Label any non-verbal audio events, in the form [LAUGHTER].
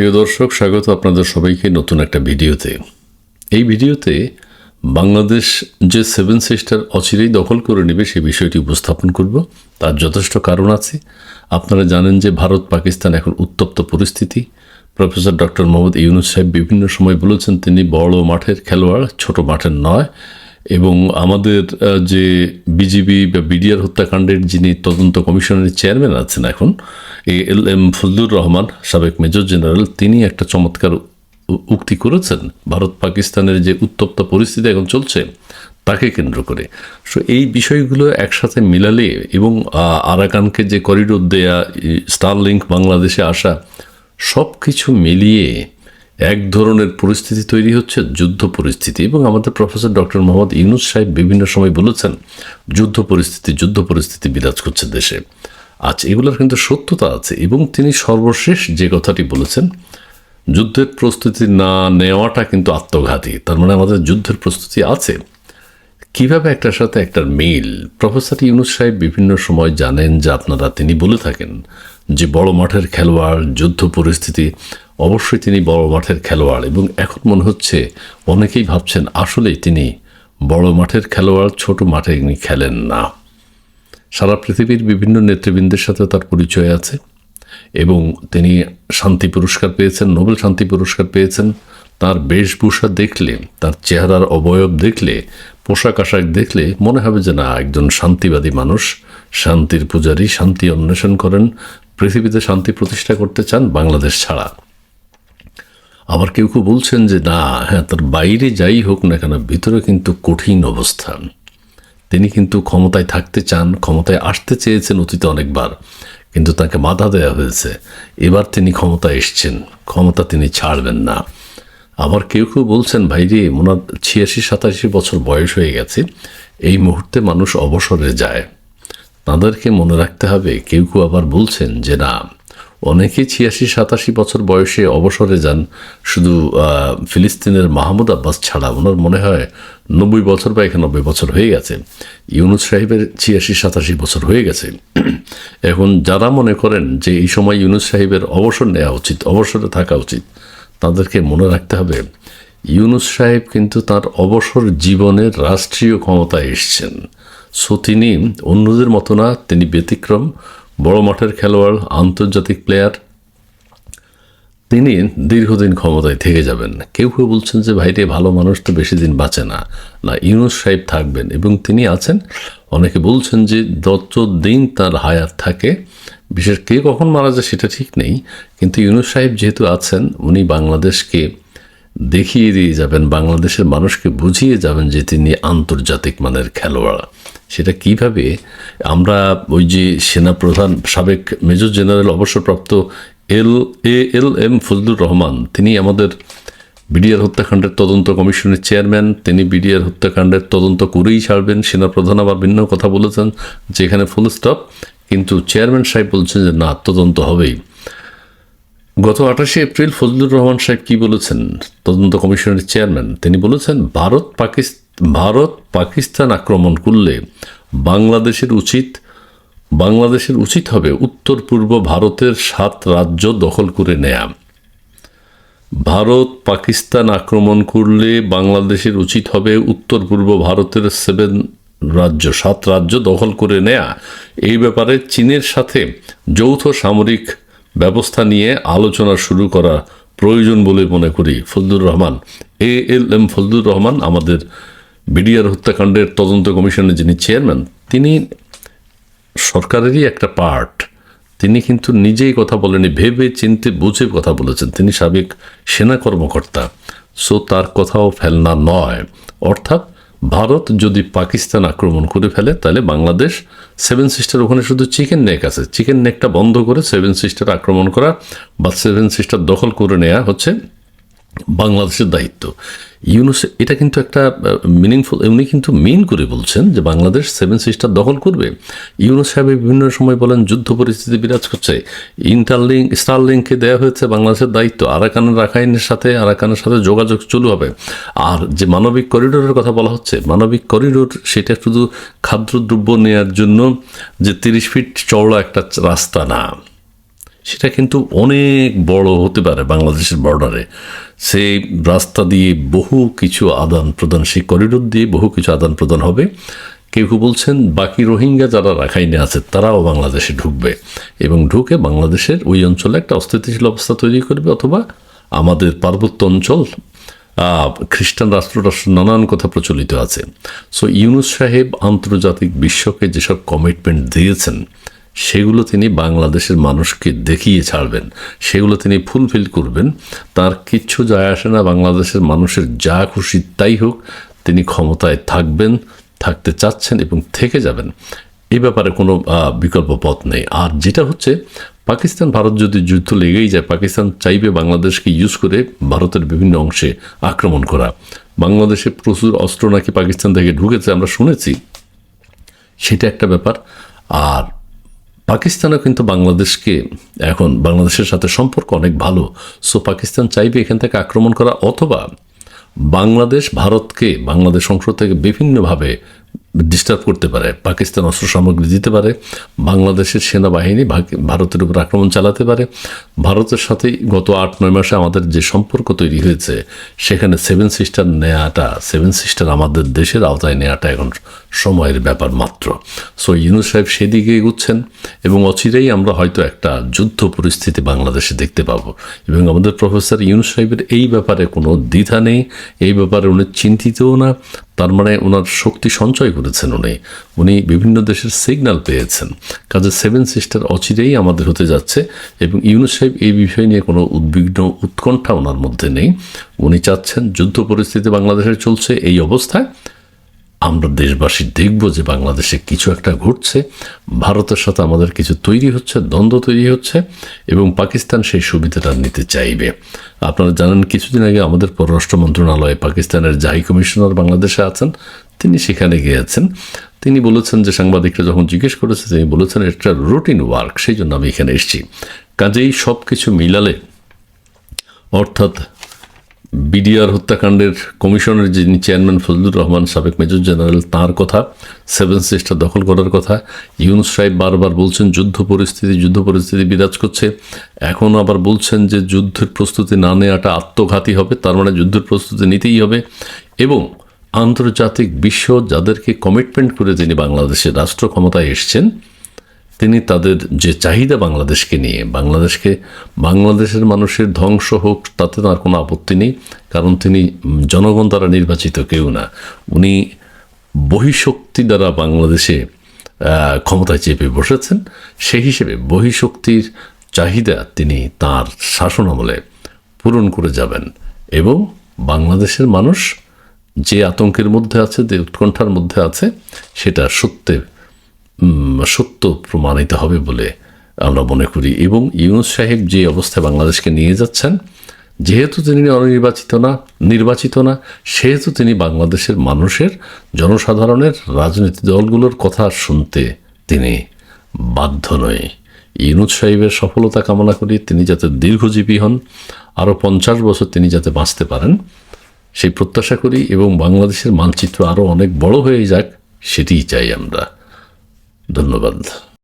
প্রিয় দর্শক, স্বাগত আপনাদের সবাইকে নতুন একটা ভিডিওতে। এই ভিডিওতে বাংলাদেশ যে সেভেন সিস্টার অচিরেই দখল করে নেবে সেই বিষয়টি উপস্থাপন করব। তার যথেষ্ট কারণ আছে। আপনারা জানেন যে ভারত, পাকিস্তান এখন উত্তপ্ত পরিস্থিতি। প্রফেসর ডক্টর মোহাম্মদ ইউনুস সাহেব বিভিন্ন সময় বলেছেন, তিনি বড় মাঠের খেলোয়াড়, ছোট মাঠের নয়। এবং আমাদের যে বিজিবি বা বিডিআর হত্যাকাণ্ডের যিনি তদন্ত কমিশনের চেয়ারম্যান আছেন এখন, A L M Fazlur Rahman, সাবেক মেজর জেনারেল, তিনি একটা চমৎকার উক্তি করেছেন। ভারত পাকিস্তানের যে উত্তপ্ত পরিস্থিতি এখন চলছে, তাকে কেন্দ্র করে। সো এই বিষয়গুলো একসাথে মিলালে এবং আরাকানকে যে করিডোর দেয়া স্টারলিংক বাংলাদেশে আসা সব কিছু মিলিয়ে এক ধরনের পরিস্থিতি তৈরি হচ্ছে, যুদ্ধ পরিস্থিতি। এবং আমাদের প্রফেসর ডক্টর মোহাম্মদ ইউনুস সাহেব বিভিন্ন সময় বলেছেন, যুদ্ধ পরিস্থিতি যুদ্ধ পরিস্থিতি বিরাজ করছে দেশে। আজ এগুলোর কিন্তু সত্যতা আছে। এবং তিনি সর্বশেষ যে কথাটি বলেছেন, যুদ্ধের প্রস্তুতি না নেওয়াটা কিন্তু আত্মঘাতী। তার মানে আমাদের যুদ্ধের প্রস্তুতি আছে। কীভাবে একটার সাথে একটার মিল? প্রফেসর ইউনুস সাহেব বিভিন্ন সময় জানেন যে আপনারা, তিনি বলে থাকেন যে বড় মাঠের খেলোয়াড়, যুদ্ধ পরিস্থিতি অবশ্যই তিনি বড় মাঠের খেলোয়াড় এবং এখন মনে হচ্ছে অনেকেই ভাবছেন আসলেই তিনি বড় মাঠের খেলোয়াড়, ছোট মাঠে তিনি খেলেন না। সারা পৃথিবীর বিভিন্ন নেতৃবৃন্দের সাথে তার পরিচয় আছে এবং তিনি শান্তি পুরস্কার পেয়েছেন, নোবেল শান্তি পুরস্কার পেয়েছেন। তার বেশভূষা দেখলে, তার চেহারার অবয়ব দেখলে, পোশাক আশাক দেখলে মনে হবে যে না, একজন শান্তিবাদী মানুষ, শান্তির পূজারী, শান্তি অন্বেষণ করেন, পৃথিবীতে শান্তি প্রতিষ্ঠা করতে চান বাংলাদেশ ছাড়া। আবার কেউ কেউ বলছেন যে, না হ্যাঁ তার বাইরে যাই হোক না কেন, ভিতরে কিন্তু কঠিন অবস্থান তিনি কিন্তু ক্ষমতায় থাকতে চান, ক্ষমতায় আসতে চেয়েছেন অতীতে অনেকবার, কিন্তু তাকে বাধা দেওয়া হয়েছে। এবার তিনি ক্ষমতা এসছেন, ক্ষমতা তিনি ছাড়বেন না। আবার কেউ কেউ বলছেন, ভাই রে ওনার ছিয়াশি, সাতাশি বছর বয়স হয়ে গেছে, এই মুহূর্তে মানুষ অবসরে যায়। তাদেরকে মনে রাখতে হবে, কেউ কেউ আবার বলছেন যে, না অনেকে ছিয়াশি, সাতাশি বছর বয়সে অবসরে যান। শুধু ফিলিস্তিনের মাহমুদ আব্বাস ছাড়া ওনার মনে হয় নব্বই বছর বা একানব্বই বছর হয়ে গেছে। ইউনুস সাহেবের ছিয়াশি, সাতাশি বছর হয়ে গেছে। [CLEARS THROAT] এখন যারা মনে করেন যে এই সময় ইউনুস সাহেবের অবসর নেওয়া উচিত, অবসরে থাকা উচিত, তাদেরকে মনে রাখতে হবে, ইউনুস সাহেব কিন্তু তার অবসর জীবনের রাষ্ট্রীয় ক্ষমতায় এসছেন। সো তিনি অন্যদের মতো না, তিনি ব্যতিক্রম। বড় মাঠের খেলোয়াড়, আন্তর্জাতিক প্লেয়ার তিনি দীর্ঘদিন ক্ষমতায় থেকে যাবেন। কেউ কেউ বলছেন যে ভাইরে ভালো মানুষ তো বেশি দিন বাঁচে না। না, ইউনুস সাহেব থাকবেন এবং তিনি আছেন। অনেকে বলছেন যে যত দিন তার হায়াত থাকে, বিশেষ কে কখন মারা যায় সেটা ঠিক নেই। কিন্তু ইউনুস সাহেব যেহেতু আছেন, উনি বাংলাদেশকে দেখিয়ে দিয়ে যাবেন, বাংলাদেশের মানুষকে বুঝিয়ে যাবেন যে, তিনি আন্তর্জাতিক মানের খেলোয়াড়। সেটা কীভাবে? আমরা ওই যে সেনাপ্রধান, সাবেক মেজর জেনারেল অবসরপ্রাপ্ত L, A, L, M Fazlur Rahman, তিনি আমাদের বিডিআর হত্যাকাণ্ডের তদন্ত কমিশনের চেয়ারম্যান, তিনি বিডিআর হত্যাকাণ্ডের তদন্ত করেই ছাড়বেন। সেনাপ্রধান আবার ভিন্ন কথা বলেছেন, যেখানে ফুল স্টপ কিন্তু চেয়ারম্যান সাহেব বলছেন যে, না, তদন্ত হবেই। গত আঠাশে এপ্রিল ফজলুর রহমান সাহেব কি বলেছেন? তদন্ত কমিশনের চেয়ারম্যান, তিনি বলেছেন ভারত পাকিস্তান ভারত পাকিস্তান আক্রমণ করলে বাংলাদেশের উচিত বাংলাদেশের উচিত হবে উত্তর পূর্ব ভারতের সাত রাজ্য দখল করে নেয়া। ভারত পাকিস্তান আক্রমণ করলে বাংলাদেশের উচিত হবে উত্তর পূর্ব ভারতের সেভেন রাজ্য, সাত রাজ্য দখল করে নেয়া। এই ব্যাপারে চীনের সাথে যৌথ সামরিক ব্যবস্থা নিয়ে আলোচনা শুরু করা প্রয়োজন বলে মনে করি। Fazlur Rahman, A L M Fazlur Rahman আমাদের বিডিআর হত্যাকাণ্ডের তদন্ত কমিশনের যিনি চেয়ারম্যান, তিনি সরকারেরই একটা পার্ট। তিনি কিন্তু নিজেই কথা বলেনি ভেবে চিনতে বুঝে কথা বলেছেন। তিনি সাবেক সেনা কর্মকর্তা, সো তার কথাও ফেলনা নয়। অর্থাৎ ভারত যদি পাকিস্তান আক্রমণ করে ফেলে, তাহলে বাংলাদেশ সেভেন সিস্টার ওখানে শুধু চিকেন নেক আছে। চিকেন নেকটা বন্ধ করে সেভেন সিস্টার আক্রমণ করা বা সেভেন সিস্টার দখল করে নেওয়া হচ্ছে বাংলাদেশের দায়িত্ব। ইউনুস, এটা কিন্তু একটা মিনিংফুল উনি কিন্তু মেন করে বলছেন যে বাংলাদেশ সেভেন সিস্টার দখল করবে। ইউনুস সাহেব বিভিন্ন সময় বলেন যুদ্ধ পরিস্থিতি বিরাজ করছে। ইন্টারলিঙ্ক স্টারলিঙ্ককে দেওয়া হয়েছে বাংলাদেশের দায়িত্ব। আরাকানের রাখাইনের সাথে, আরাকানের সাথে যোগাযোগ চালু হবে। আর যে মানবিক করিডোরের কথা বলা হচ্ছে, মানবিক করিডোর সেটা শুধু খাদ্যদ্রব্য নেওয়ার জন্য যে তিরিশ ফিট চওড়া একটা রাস্তা না। সেটা কিন্তু অনেক বড় হতে পারে বাংলাদেশের বর্ডারে সেই রাস্তা দিয়ে বহু কিছু আদান প্রদান, সেই করিডোর দিয়ে বহু কিছু আদান প্রদান হবে। কেউ কেউ বলছেন, বাকি রোহিঙ্গা যারা রাখাইনে আছে, তারাও বাংলাদেশে ঢুকবে। এবং ঢুকে বাংলাদেশের ওই অঞ্চলে একটা অস্থিতিশীল অবস্থা তৈরি করবে অথবা আমাদের পার্বত্য অঞ্চল খ্রিস্টান রাষ্ট্র রাষ্ট্র নানান কথা প্রচলিত আছে। সো ইউনুস সাহেব আন্তর্জাতিক বিশ্বকে যেসব কমিটমেন্ট দিয়েছেন সেগুলো তিনি বাংলাদেশের মানুষকে দেখিয়ে ছাড়বেন। সেগুলো তিনি ফুলফিল করবেন। তার কিচ্ছু যায় আসে না। বাংলাদেশের মানুষের যা খুশি তাই হোক, তিনি ক্ষমতায় থাকবেন, থাকতে চাচ্ছেন এবং থেকে যাবেন। এই ব্যাপারে কোনো বিকল্প পথ নেই। আর যেটা হচ্ছে, পাকিস্তান, ভারত যদি যুদ্ধ লেগেই যায়, পাকিস্তান চাইবে বাংলাদেশকে ইউজ করে ভারতের বিভিন্ন অংশে আক্রমণ করা। বাংলাদেশে প্রচুর অস্ত্র নাকি পাকিস্তান থেকে ঢুকেছে, আমরা শুনেছি। সেটা একটা ব্যাপার। আর পাকিস্তানও কিন্তু বাংলাদেশকে এখন বাংলাদেশের সাথে সম্পর্ক অনেক ভালো। সো পাকিস্তান চাইবে এখান থেকে আক্রমণ করা অথবা বাংলাদেশ, ভারতকে বাংলাদেশ অংশ থেকে বিভিন্নভাবে ডিস্টার্ব করতে পারে, পাকিস্তান অস্ত্র সামগ্রী দিতে পারে, বাংলাদেশের সেনাবাহিনী ভারতের উপর আক্রমণ চালাতে পারে। ভারতের সাথেই গত আট, নয় মাসে আমাদের যে সম্পর্ক তৈরি হয়েছে, সেখানে সেভেন সিস্টার নেওয়াটা সেভেন সিস্টার আমাদের দেশের আওতায় নেওয়াটা এখন সময়ের ব্যাপার মাত্র। সো ইউনুস সাহেব সেদিকে এগুচ্ছেন এবং অচিরেই আমরা হয়তো একটা যুদ্ধ পরিস্থিতি বাংলাদেশে দেখতে পাবো। এবং আমাদের প্রফেসর ইউনুস সাহেবের এই ব্যাপারে কোনো দ্বিধা নেই, এই ব্যাপারে উনি চিন্তিতও না। তার মানে ওনার শক্তি সঞ্চয় করেছেন উনি। উনি বিভিন্ন দেশের সিগন্যাল পেয়েছেন। কাজে সেভেন সিস্টার অচিরেই আমাদের হতে যাচ্ছে এবং ইউনিসেফ এই বিষয় নিয়ে কোনো উদ্বিগ্ন উৎকণ্ঠা ওনার মধ্যে নেই। উনি চাচ্ছেন যুদ্ধ পরিস্থিতি বাংলাদেশের চলছে এই অবস্থায়। আমরা দেশবাসী দেখব যে বাংলাদেশে কিছু একটা ঘটছে। ভারতের সাথে আমাদের কিছু তৈরি হচ্ছে, দ্বন্দ্ব তৈরি হচ্ছে এবং পাকিস্তান সেই সুবিধাটা নিতে চাইবে। আপনারা জানেন, কিছুদিন আগে আমাদের পররাষ্ট্র মন্ত্রণালয়ে পাকিস্তানের জাহি কমিশনার বাংলাদেশে আছেন। তিনি সেখানে গিয়েছেন। তিনি বলেছেন যে সাংবাদিকরা যখন জিজ্ঞেস করেছে, তিনি বলেছেন এটা রুটিন ওয়ার্ক সেই জন্য আমি এখানে এসেছি। কাজেই সব কিছু মিলালে, অর্থাৎ বিডিআর হত্যাকাণ্ডের কমিশনের যিনি চেয়ারম্যান ফজলুর রহমান, সাবেক মেজর জেনারেল, তার কথা, সেভেন সিস্টার দখল করার কথা। ইউনুস সাহেব বারবার বলছেন, যুদ্ধ পরিস্থিতি যুদ্ধ পরিস্থিতি বিরাজ করছে। এখন আবার বলছেন যে যুদ্ধের প্রস্তুতি না নেওয়াটা আত্মঘাতী হবে, তার মানে যুদ্ধের প্রস্তুতি নিতেই হবে। এবং আন্তর্জাতিক বিশ্ব যাদেরকে কমিটমেন্ট করে তিনি বাংলাদেশের রাষ্ট্র ক্ষমতায় এসছেন তিনি তাদের যে চাহিদা বাংলাদেশকে নিয়ে বাংলাদেশকে বাংলাদেশের মানুষের ধ্বংস হোক তাতে তার কোনো আপত্তি নেই কারণ তিনি জনগণ দ্বারা নির্বাচিত কেউ না। উনি বহিঃশক্তি দ্বারা বাংলাদেশে ক্ষমতায় চেপে বসেছেন। সেই হিসেবে বহিঃশক্তির চাহিদা তিনি তার শাসন আমলে পূরণ করে যাবেন এবং বাংলাদেশের মানুষ যে আতঙ্কের মধ্যে আছে যে উৎকণ্ঠার মধ্যে আছে সেটা সত্যের উম, সত্য প্রমাণিত হবে বলে আমরা মনে করি। এবং ইউনুস সাহেব যে অবস্থায় বাংলাদেশকে নিয়ে যাচ্ছেন, যেহেতু তিনি অনির্বাচিত না, নির্বাচিত না, সেহেতু তিনি বাংলাদেশের মানুষের, জনসাধারণের রাজনীতি দলগুলোর কথা শুনতে তিনি বাধ্য নয়। ইউনুস সাহেবের সফলতা কামনা করি তিনি যাতে দীর্ঘজীবী হন আরও পঞ্চাশ বছর তিনি যাতে বাঁচতে পারেন, সেই প্রত্যাশা করি। এবং বাংলাদেশের মানচিত্র আরও অনেক বড় হয়ে যাক, সেটিই চাই আমরা। ধন্যবাদ।